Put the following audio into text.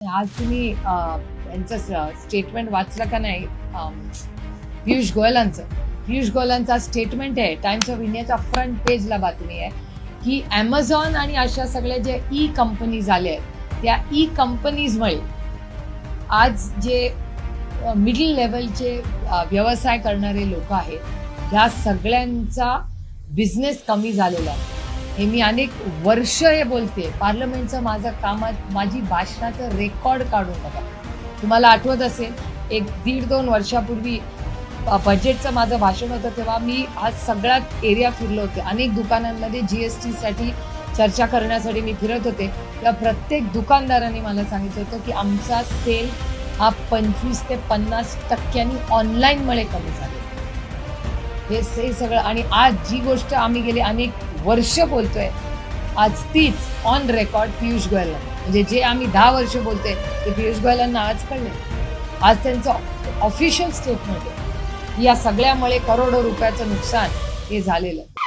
आज तुम्ही यांचं स्टेटमेंट वाचलं का नाही? पियुष गोयलांचं. पियुष गोयलांचा स्टेटमेंट आहे. टाइम्स ऑफ इंडियाच्या फ्रंट पेजला बातमी आहे. की ॲमेझॉन आणि अशा सगळ्या जे ई कंपनीज आल्या आहेत त्या ई कंपनीजमुळे आज जे मिडल लेवलचे व्यवसाय करणारे लोक आहेत ह्या सगळ्यांचा बिझनेस कमी झालेला आहे. हे मी अनेक वर्ष हे बोलते. पार्लमेंटचं माझं कामात माझी भाषणाचं रेकॉर्ड काढून बघा. तुम्हाला आठवत असेल एक दीड दोन वर्षापूर्वी बजेटचं माझं भाषण होतं तेव्हा मी आज सगळ्यात एरिया फिरलो होते. अनेक दुकानांमध्ये जी एस टीसाठी चर्चा करण्यासाठी मी फिरत होते. तेव्हा प्रत्येक दुकानदाराने मला सांगितलं होतं की आमचा सेल हा पंचवीस ते पन्नास टक्क्यांनी ऑनलाईनमुळे कमी झाले हे सगळं आणि आज जी गोष्ट आम्ही गेली अनेक वर्ष बोलतोय. आज तीच ऑन रेकॉर्ड पियुष गोयलला म्हणजे जे आम्ही दहा वर्ष बोलतोय ते पियुष गोयलांना आज कळले. आज त्यांचं ऑफिशियल स्टेटमेंट आहे. या सगळ्यामुळे करोडो रुपयाचं नुकसान हे झालेलं आहे.